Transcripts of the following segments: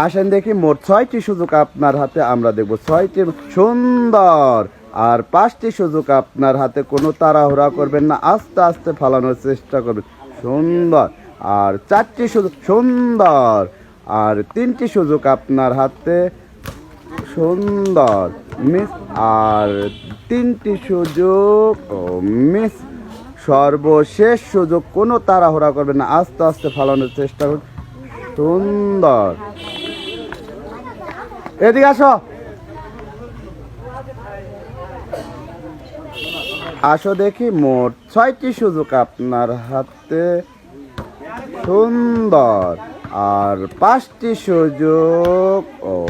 আসেন দেখি মোট ছয়টি সুযোগ আপনার হাতে, আমরা দেখব ছয়টি সুন্দর। আর পাঁচটি সুযোগ আপনার হাতে, কোনো তাড়াহুড়া করবেন না, আস্তে আস্তে ফালানোর চেষ্টা করবেন। সুন্দর। আর চারটি সুযোগ, সুন্দর। আর তিনটি সুযোগ আপনার হাতে, সুন্দর। মিস, আর তিনটি সুযোগ মিস, সর্বশেষ সুযোগ, কোনো তাড়াহুড়া করবেন না, আস্তে আস্তে ফালানোর চেষ্টা করুন সুন্দর। এদিকে আসো। আসো দেখি মোট ছয়টি সুযোগ আপনার হাতে। সুন্দর। আর পাঁচটি সুযোগ, ও।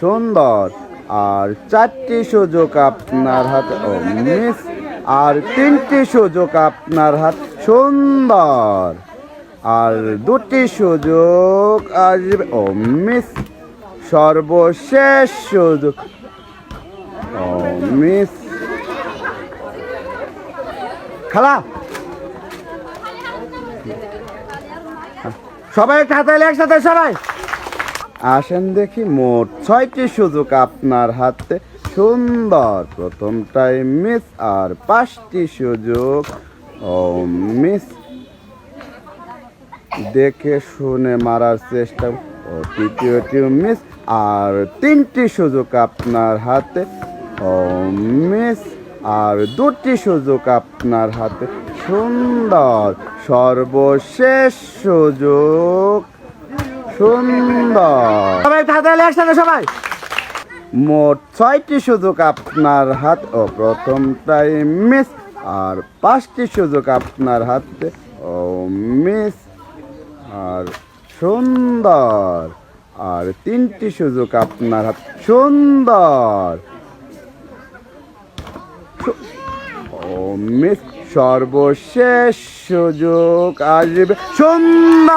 সুন্দর। আর চারটি সুযোগ আপনার হাতে, ও, মিস। আর তিনটি সুযোগ আপনার হাত, সুন্দর। আর দুটি সুযোগ আসবে, ও, মিস। সর্বশেষ সুযোগ মিস। খালা। সবাই একটু হাতে একসাথে, সবাই। আসেন দেখি মোট ছয়টি সুযোগ আপনার হাতে। সুন্দর প্রথমটাই মিস আর পাঁচটি সুযোগ। ও, মিস। দেখে শুনে মারার চেষ্টা। ও তৃতীয়টি মিস আর তিনটি সুযোগ আপনার হাতে। ও মিস আর দুটি সুযোগ আপনার হাতে। সুন্দর সর্বশেষ সুযোগ। সুন্দর। সবাই হাতে একসাথে সবাই। মোট ছয়টি সুযোগ আপনার হাত। ও প্রথমটাই মিস আর পাঁচটি সুযোগ আপনার হাতে। ও মিস আর সুন্দর। আর তিনটি সুযোগ আপনার হাত সুন্দর। সর্বশেষ সুযোগ আসবে। সুন্দর।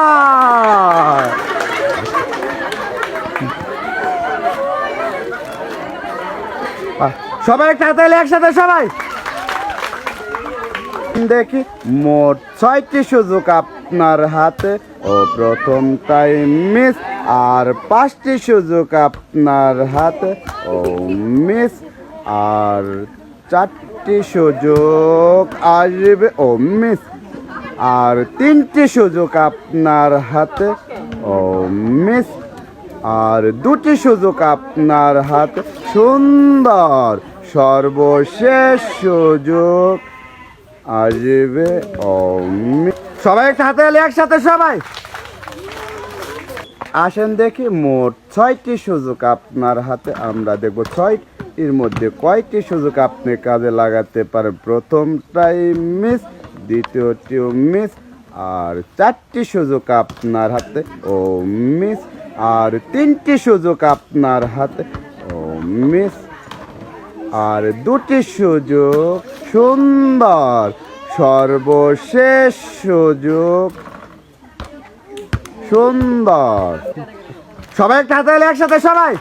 সবাই একটা হাতে একসাথে, সবাই। দেখি, মোট ছয়টি সুযোগ আপনার হাতে। ও প্রথম টাইম মিস আর পাঁচটি সুযোগ আপনার হাতে। ও মিস আর চারটি সুযোগ আসবে। ও মিস আর তিনটি সুযোগ আপনার হাতে। ও মিস আর দুটি সুযোগ আপনার হাতে। সুন্দর। সর্বশেষ সুযোগ আসবে। ও মি- সবাই একটা হাতে এলে একসাথে সবাই। আসেন দেখি, মোট ছয়টি সুযোগ আপনার হাতে। আমরা দেখব ছয়টির মধ্যে কয়টি সুযোগ আপনি কাজে লাগাতে পারেন। প্রথমটাই মিস দ্বিতীয়টিও মিস আর চারটি সুযোগ আপনার হাতে, ও মিস আর তিনটি সুযোগ আপনার হাতে, ও মিস আর দুটি সুযোগ সুন্দর। সর্বশেষ সুযোগ। সুন্দর। সবাই একটা হাতে একসাথে সবাই।